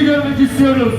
bayraklarımızı görmek istiyoruz.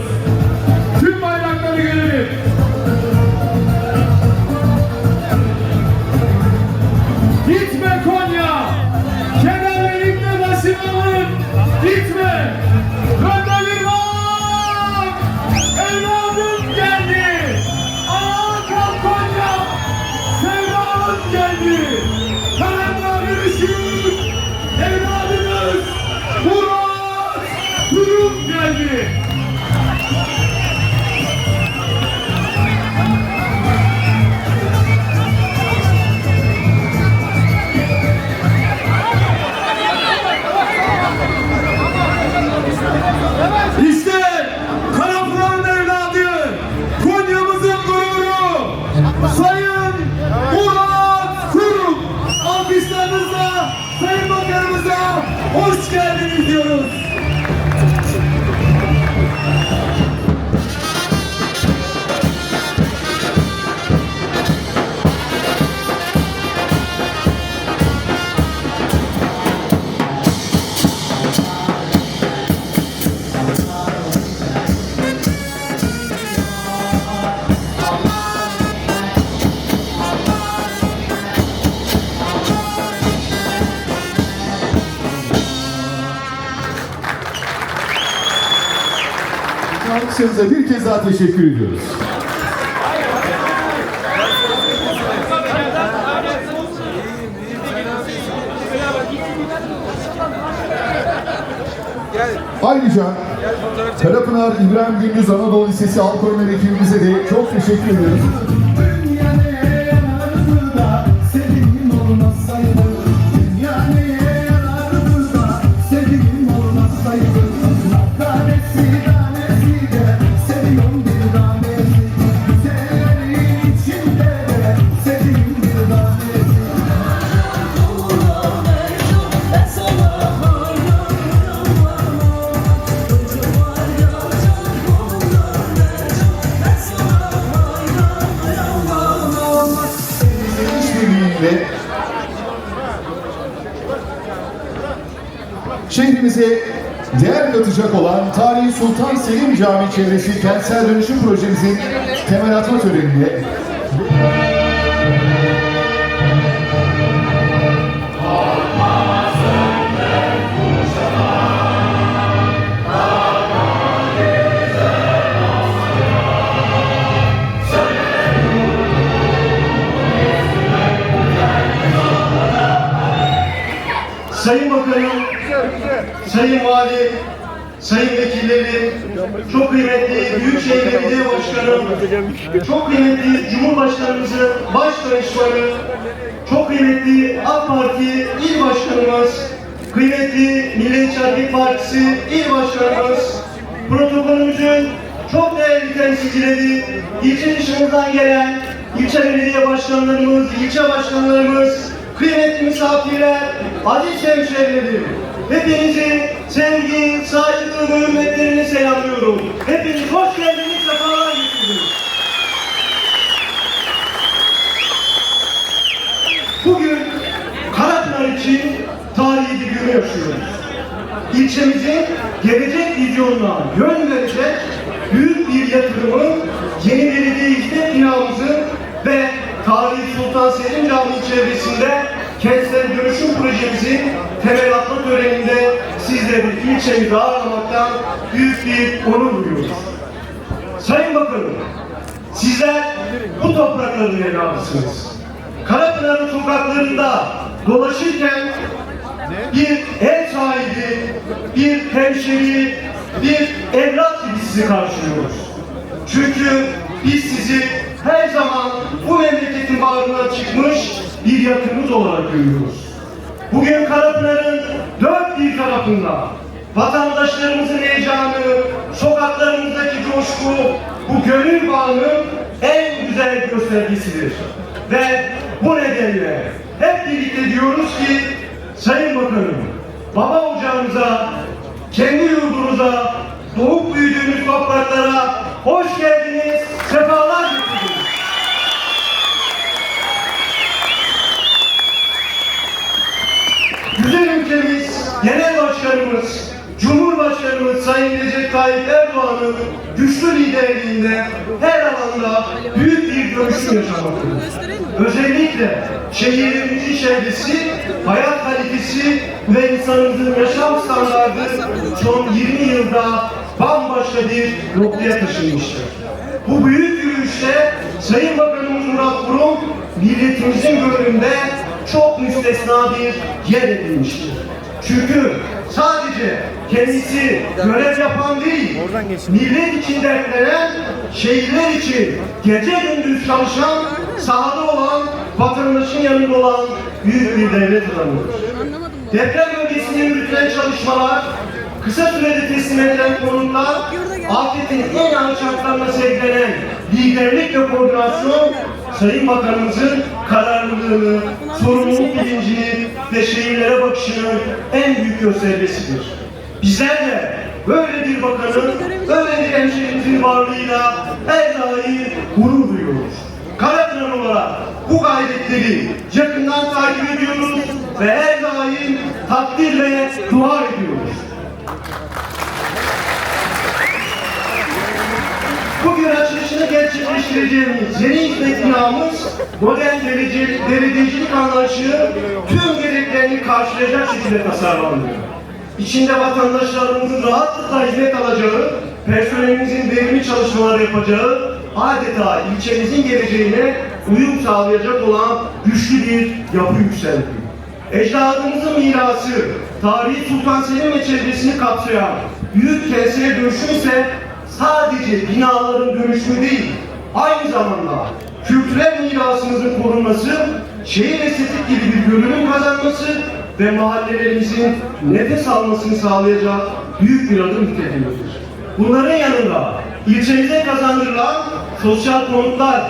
Alkışlarınıza bir kez daha teşekkür ediyoruz. Ayrıca Karapınar İbrahim Gündüz Anadolu Lisesi Halk Oyunları ekibimize de çok teşekkür ediyoruz. İşbirliğiyle şehrimize değer katacak olan Tarihi Sultan Selim Camii çevresi kentsel dönüşüm projemizin temel atma töreninde Sayın Vali, Sayın Vekillerim, çok kıymetli Büyükşehir Belediye Başkanım, çok kıymetli Cumhurbaşkanımızın baş çok kıymetli AK Parti İl Başkanımız, kıymetli Milliyetçi Hareket Partisi İl Başkanımız, protokolümüzün çok değerli temsilcileri, ilçe dışımızdan gelen ilçe belediye başkanlarımız, ilçe başkanlarımız, kıymetli misafirler, aziz hemşehrilerim, hepinizi sevgi, saygı ve hürmetlerini selamlıyorum. Hepiniz hoş geldiniz, sefalar getirdiniz. Bugün Karapınar için tarihi bir günü yaşıyoruz. İlçemizin gelecek vizyonuna yön verecek büyük bir yatırımın yeni belediye hizmet binamızın ve Tarihi Sultan Selim Camii çevresinde kentsel dönüşüm projemizin temel atma töreninde sizleri ilçemize ağırlamaktan büyük bir onur duyuyoruz. Sayın Bakanım, sizler bu toprakların evladısınız. Karapınar'ın sokaklarında dolaşırken bir ev sahibi, bir hemşeri, bir evlat gibi sizi karşılıyoruz. Çünkü biz sizi her zaman bu memleketin bağrına çıkmış bir yakınımız olarak görüyoruz. Bugün Karapınar'ın dört bir tarafında vatandaşlarımızın heyecanı, sokaklarımızdaki coşku, bu gönül bağının en güzel göstergesidir. Ve bu nedenle hep birlikte diyoruz ki Sayın Bakanım, baba ocağınıza, kendi yurdunuza, doğup büyüdüğünüz topraklara hoş geldiniz, sefalar getirdiniz. Genel Başkanımız, Cumhurbaşkanımız Sayın Recep Tayyip Erdoğan'ın güçlü liderliğinde her alanda büyük bir dönüşüm yaşamaktadır. Özellikle şehirlerimizin çevresi, hayat kalitesi ve insanımızın yaşam standartı son 20 yılda bambaşka bir noktaya taşınmıştır. Bu büyük yürüyüşte Sayın Bakanımız Murat Kurum milletimizin gönlünde çok müstesna bir yer edinmiştir. Çünkü sadece kendisi görev yapan değil, millet için dertlenen, şehirler için gece gündüz çalışan, sahada olan, vatandaşın yanında olan büyük bir devlet adamıdır. Deprem bölgesinde yürütülen çalışmalar, kısa sürede teslim edilen konutlar, afetin en ağır şartlarına sergilenen liderlik ve koordinasyon, Sayın Bakanımızın kararlılığını, sorumluluk bilincini ve şehirlere bakışının en büyük göstergesidir. Bizler de böyle bir bakanın, böyle bir hemşehrimizin varlığıyla her daim gurur duyuyoruz. Karapınar olarak bu gayretleri yakından takip ediyoruz ve her daim takdir dua ediyoruz. Bugün açılışını gerçekleştireceğimiz yeni hizmet binamız modern derece, derececilik anlayışı tüm gereklerini karşılayacak şekilde tasarlandı. İçinde vatandaşlarımızın rahatlıkla hizmet alacağı, personelimizin verimli çalışmalar yapacağı, adeta ilçemizin geleceğine uyum sağlayacak olan güçlü bir yapı yükseldi. Ecdadımızın mirası, tarihi Sultan Selim ve çevresini kapsayan büyük kentsel dönüşüm ise sadece binaların dönüşümü değil, aynı zamanda kültürel mirasımızın korunması, şehir estetik gibi bir görünüm kazanması ve mahallelerimizin nefes almasını sağlayacak büyük bir adım niteliğindedir. Bunların yanında ilçemize kazandırılan sosyal konutlar,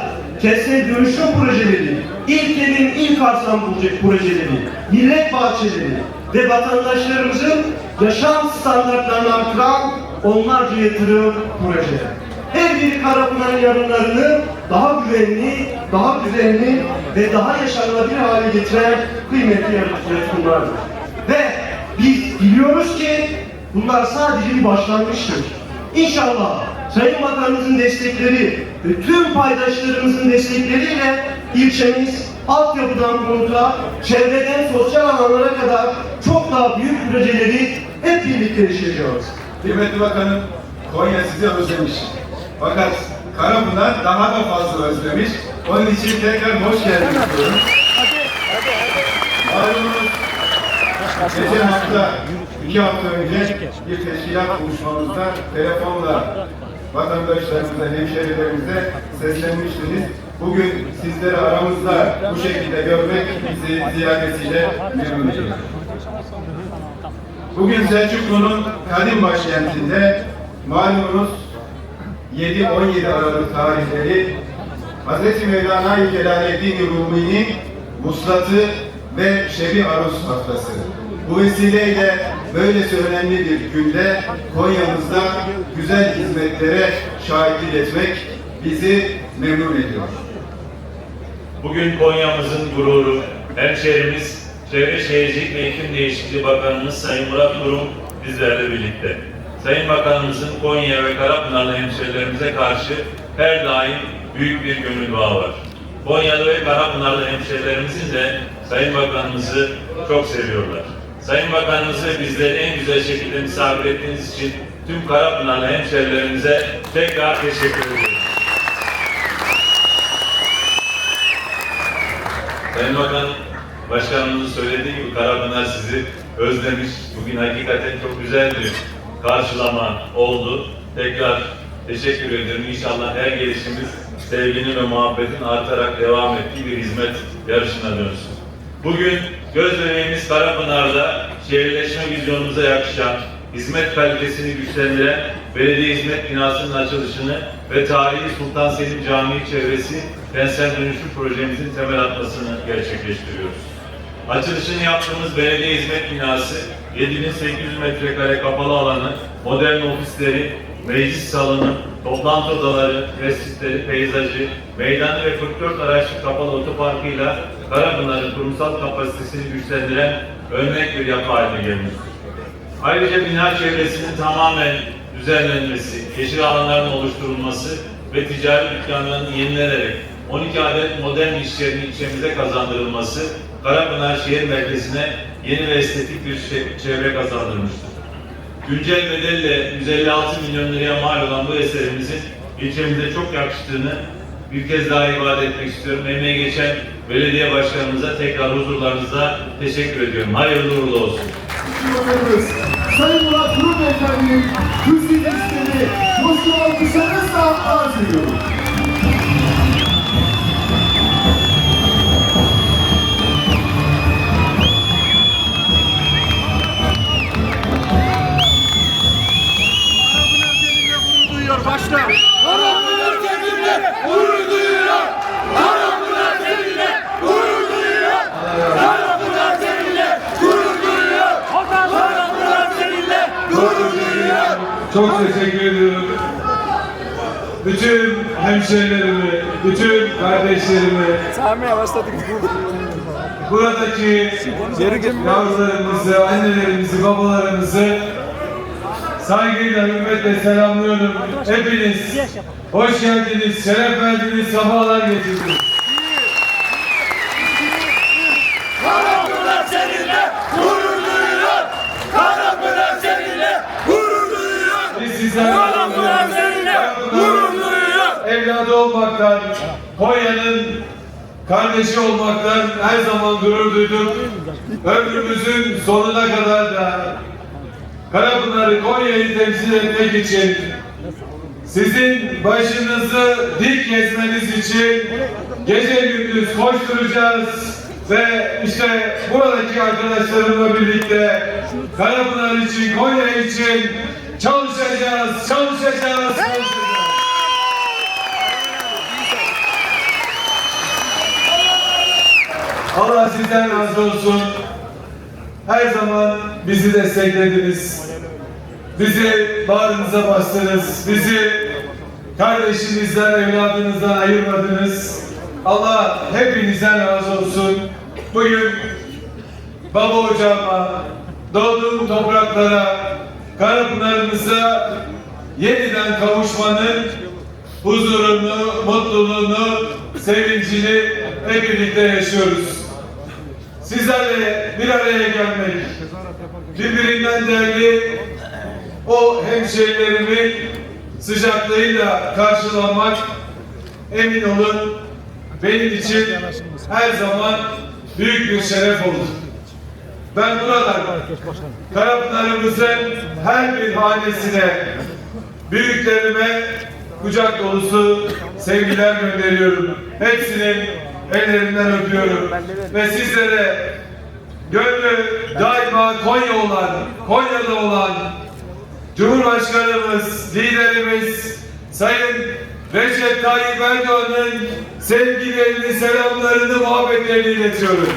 kentsel dönüşüm projeleri, ilk evin ilk proje- projeleri, millet bahçeleri ve vatandaşlarımızın yaşam standartlarını artıran onlarca yatırım projeler. Her bir Karapınar'ın yarınlarını daha güvenli, daha düzenli ve daha yaşanılabilir hale getiren kıymetli yatırımlardır. Ve biz biliyoruz ki bunlar sadece bir başlangıçtır. İnşallah Sayın Bakanımızın destekleri ve tüm paydaşlarımızın destekleriyle ilçemiz altyapıdan konuta, çevreden sosyal alanlara kadar çok daha büyük projeleri hep birlikte yaşayacağız. Kıymetli Bakanım, Konya sizi özlemiş. Fakat Karapınar daha da fazla özlemiş. Onun için tekrar hoş geldiniz diyorum. Malumunuz, geçen hafta, iki hafta önce bir teşkilat buluşmamızda telefonla vatandaşlarımıza, hemşehrilerimize seslenmiştiniz. Bugün sizleri aramızda bu şekilde görmek bizi ziyadesiyle memnun ediyor. Bugün Selçuklu'nun kadim başkentinde malumunuz 7-17 Aralık tarihleri Hz. Mevlana-i Celaleddin Rumi'nin Muslatı ve Şebi Arus haftası. Bu vesileyle böylesi önemli bir günde Konya'mızda güzel hizmetlere şahitlik etmek bizi memnun ediyor. Bugün Konya'mızın gururu, hemşehrimiz, Çevre Şehircilik ve İklim Değişikliği Bakanımız Sayın Murat Kurum bizlerle birlikte. Sayın Bakanımızın Konya ve Karapınarlı hemşehrilerimize karşı her daim büyük bir gönül bağı var. Konyalı ve Karapınarlı hemşehrilerimizin de Sayın Bakanımızı çok seviyorlar. Sayın Bakanımızı bizleri en güzel şekilde misafir ettiğiniz için tüm Karapınarlı hemşehrilerimize tekrar teşekkür ediyorum. Sayın Bakan, Başkanımızın söylediği gibi Karapınar sizi özlemiş. Bugün hakikaten çok güzel bir karşılama oldu. Tekrar teşekkür ediyorum. İnşallah her gelişimiz sevginin ve muhabbetin artarak devam ettiği bir hizmet yarışına dönsün. Bugün göz bebeğimiz Karapınar'da şehirleşme vizyonumuza yakışan, hizmet kalitesini güçlendiren belediye hizmet binasının açılışını ve tarihi Sultan Selim Camii çevresi kentsel dönüşüm projemizin temel atmasını gerçekleştiriyoruz. Açılışını yaptığımız belediye hizmet binası 7800 metrekare kapalı alanı, modern ofisleri, meclis salonu, toplantı odaları, tesisleri, peyzajı, meydanı ve 44 araçlı kapalı otoparkıyla Karapınar'ın kurumsal kapasitesini güçlendiren örnek bir yapı haline gelmiştir. Ayrıca bina çevresinin tamamen düzenlenmesi, yeşil alanların oluşturulması ve ticari dükkanlarının yenilenerek 12 adet modern iş yerinin ilçemize kazandırılması Karapınar şehir merkezine yeni ve estetik bir çe- çevre kazandırmıştır. Güncel bedelle 156 milyon liraya mal olan bu eserimizin ilçemize çok yakıştığını bir kez daha ifade etmek istiyorum. Emeği geçen belediye başkanımıza tekrar huzurlarınızda teşekkür ediyorum. Hayırlı uğurlu olsun. Sayın Murat Kurum Beyefendi'nin hızlı isteğini coşkulu alkışlarınızla arz ediyorum. Hemşehrilerimi, bütün kardeşlerimi, Saymaya başladık. buradaki yavrularımızı, annelerimizi, babalarımızı saygıyla, hürmetle selamlıyorum. Hepiniz hoş geldiniz, şeref verdiniz, sabahlar getirdiniz. Evladı olmaktan, Konya'nın kardeşi olmaktan her zaman gurur duyduk. Ömrümüzün sonuna kadar da Karapınar'ı Konya'yı temsil etmek için sizin başınızı dik kesmeniz için gece gündüz koşturacağız ve işte buradaki arkadaşlarımla birlikte Karapınar için, Konya için çalışacağız, çalışacağız, çalışacağız. Allah sizden razı olsun. Her zaman bizi desteklediniz. Bizi bağrınıza bastınız. Bizi kardeşinizden, evladınızdan ayırmadınız. Allah hepinizden razı olsun. Bugün baba ocağıma, doğduğum topraklara, Karapınar'ımıza yeniden kavuşmanın huzurunu, mutluluğunu, sevincini hep birlikte yaşıyoruz. Sizlerle bir araya gelmek, birbirinden değerli o hemşehrilerimin sıcaklığıyla karşılanmak emin olun benim için her zaman büyük bir şeref olur. Ben buradan Karapınar'ımızın her bir hanesine, büyüklerime kucak dolusu sevgiler gönderiyorum. Hepsinin ellerinden öpüyorum. Ve sizlere gönlü daima Konya olan, Konya'da olan Cumhurbaşkanımız, liderimiz Sayın Recep Tayyip Erdoğan'ın sevgilerini, selamlarını, muhabbetlerini iletiyorum.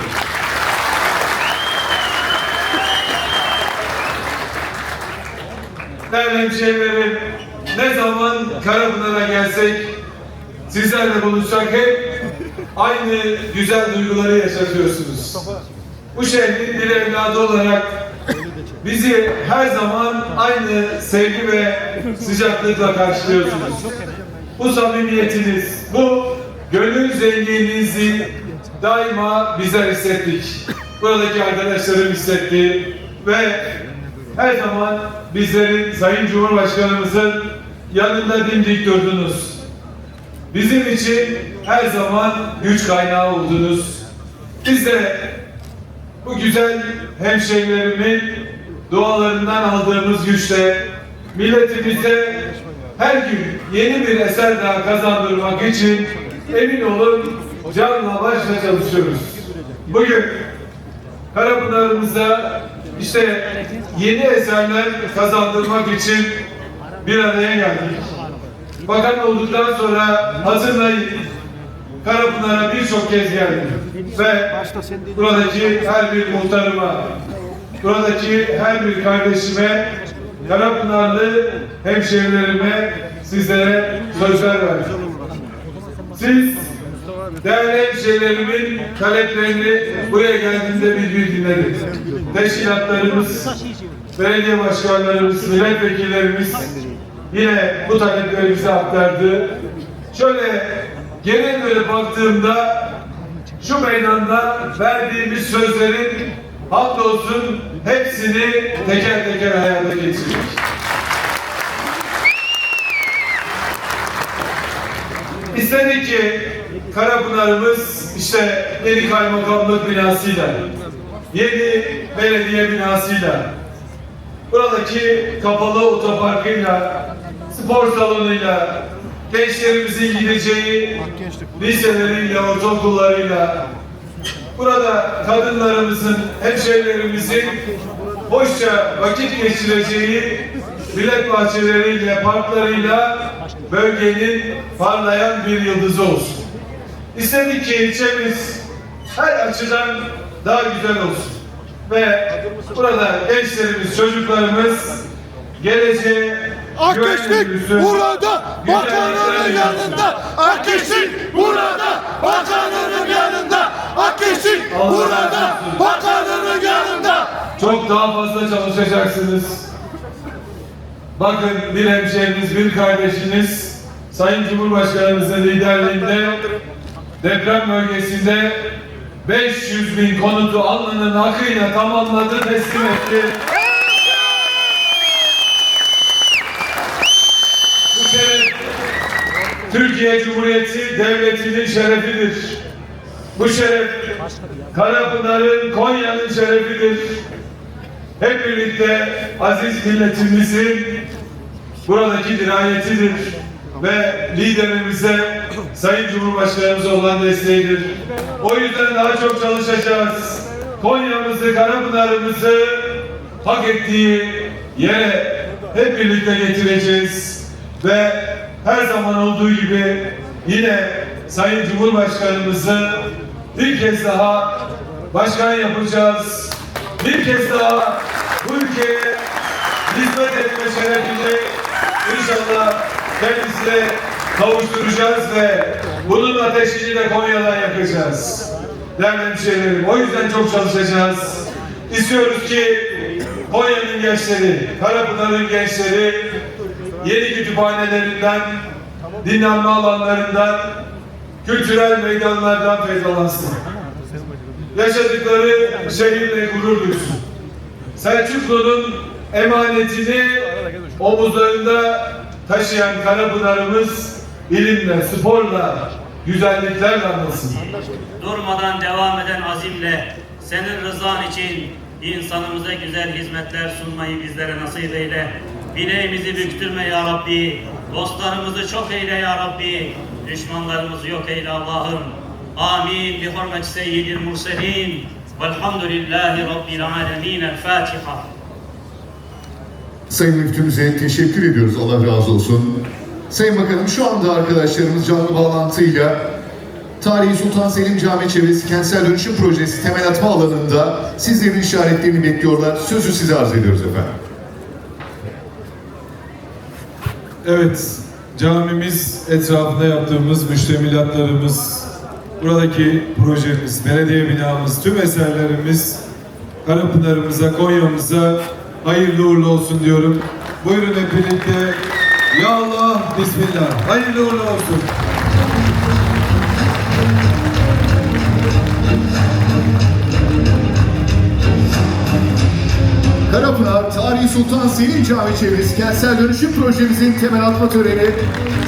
Değerli hemşehrilerim, ne zaman Karapınar'a gelsek, sizlerle buluşsak hep aynı güzel duyguları yaşatıyorsunuz. Bu şehrin bir evladı olarak bizi her zaman aynı sevgi ve sıcaklıkla karşılıyorsunuz. Bu samimiyetiniz, bu gönül zenginliğinizi daima bizler hissettik. Buradaki arkadaşlarım hissetti ve her zaman bizlerin Sayın Cumhurbaşkanımızın yanında dimdik durdunuz. Bizim için her zaman güç kaynağı oldunuz. Biz de bu güzel hemşehrilerimin dualarından aldığımız güçle milletimize her gün yeni bir eser daha kazandırmak için emin olun canla başla çalışıyoruz. Bugün Karapınar'ımıza işte yeni eserler kazandırmak için bir araya geldik. Bakan olduktan sonra hatırlayın Karapınar'a birçok kez geldim ve buradaki her bir muhtarıma, buradaki her bir kardeşime, Karapınarlı hemşehrilerime, sizlere sözler verdim. Siz Değerli hemşehrilerimin taleplerini buraya geldiğimde bir bir dinledik. Teşkilatlarımız, belediye başkanlarımız, milletvekillerimiz yine bu talepleri bize aktardı. Şöyle genel böyle baktığımda şu meydanda verdiğimiz sözlerin hamdolsun hepsini teker teker hayata geçirdik. İstedik ki Karapınar'ımız işte yeni kaymakamlık binasıyla, yeni belediye binasıyla, buradaki kapalı otoparkıyla, spor salonuyla, gençlerimizin gideceği liseleriyle, ortaokullarıyla, burada kadınlarımızın, hemşehrilerimizin hoşça vakit geçireceği millet bahçeleriyle, parklarıyla bölgenin parlayan bir yıldızı olsun. İstedik ki ilçemiz her açıdan daha güzel olsun. Ve burada gençlerimiz, çocuklarımız geleceğe Ateşlik burada, bakanının yanında. Ateşlik burada, bakanının yanında. Ateşlik burada, bakanının yanında. Çok daha fazla çalışacaksınız. Bakın bir hemşehriniz, bir kardeşiniz Sayın Cumhurbaşkanımızın liderliğinde deprem bölgesinde 500 bin konutu alnının hakkıyla tamamladı, teslim etti. Bu şeref Türkiye Cumhuriyeti Devleti'nin şerefidir. Bu şeref Karapınar'ın, Konya'nın şerefidir. Hep birlikte aziz milletimizin buradaki dirayetidir ve liderimize Sayın Cumhurbaşkanımıza olan desteğidir. O yüzden daha çok çalışacağız. Konya'mızı, Karapınar'ımızı hak ettiği yere hep birlikte getireceğiz ve her zaman olduğu gibi yine Sayın Cumhurbaşkanımızı bir kez daha başkan yapacağız. Bir kez daha bu ülkeye hizmet etme şerefini inşallah kendisine kavuşturacağız ve bunun ateşini de Konya'dan yakacağız. Değerli hemşehrilerim, o yüzden çok çalışacağız. İstiyoruz ki Konya'nın gençleri, Karapınar'ın gençleri yeni kütüphanelerinden, dinlenme alanlarından, kültürel meydanlardan faydalansın. Yaşadıkları şehirle gurur duysun. Selçuklu'nun emanetini omuzlarında taşıyan Karapınar'ımız ilimle, sporla, güzelliklerle anlasın. durmadan devam eden azimle senin rızan için insanımıza güzel hizmetler sunmayı bizlere nasip eyle. Bileğimizi büktürme ya Rabbi. Dostlarımızı çok eyle ya Rabbi. Düşmanlarımızı yok eyle Allah'ım. Amin. Bi hurmet seyyidil murselin. Velhamdülillahi Rabbil alemin. El Fatiha. Sayın Müftümüze teşekkür ediyoruz. Allah razı olsun. Sayın Bakanım şu anda arkadaşlarımız canlı bağlantıyla Tarihi Sultan Selim Camii çevresi kentsel dönüşüm projesi temel atma alanında sizlerin işaretlerini bekliyorlar. Sözü size arz ediyoruz efendim. Evet, camimiz etrafında yaptığımız müştemilatlarımız, buradaki projemiz, belediye binamız, tüm eserlerimiz Karapınar'ımıza, Konya'mıza hayırlı uğurlu olsun diyorum. Buyurun hep birlikte. Ya Allah, Bismillah. Hayırlı uğurlu olsun. Karapınar Tarihi Sultan Selim Camii çevresi kentsel dönüşüm projemizin temel atma töreni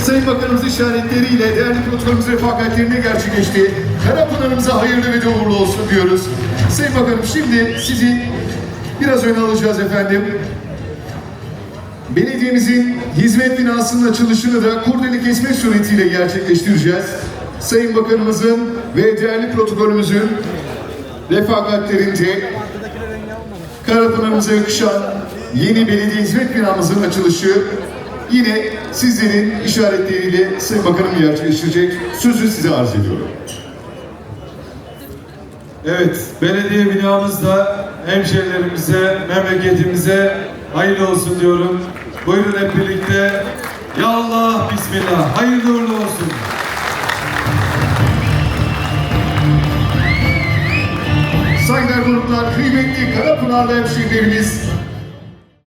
Sayın Bakanımız işaretleriyle değerli protokolümüz refakatlerinde gerçekleşti. Karapınar'ımıza hayırlı ve uğurlu olsun diyoruz. Sayın Bakanım şimdi sizi biraz öne alacağız efendim. Belediyemizin hizmet binasının açılışını da kurdele kesmek suretiyle gerçekleştireceğiz. Sayın Bakanımızın ve değerli protokolümüzün refakatlerince Karapınar'ımıza yakışan yeni belediye hizmet binamızın açılışı yine sizlerin işaretleriyle Sayın Bakanım gerçekleştirecek. Sözü size arz ediyorum. Evet, belediye binamızda hemşehrilerimize, memleketimize hayırlı olsun diyorum. Buyurun hep birlikte. Ya Allah, Bismillah. Hayırlı uğurlu olsun. Süper gruplar, kıymetli Karapınarlı hemşehrilerimiz,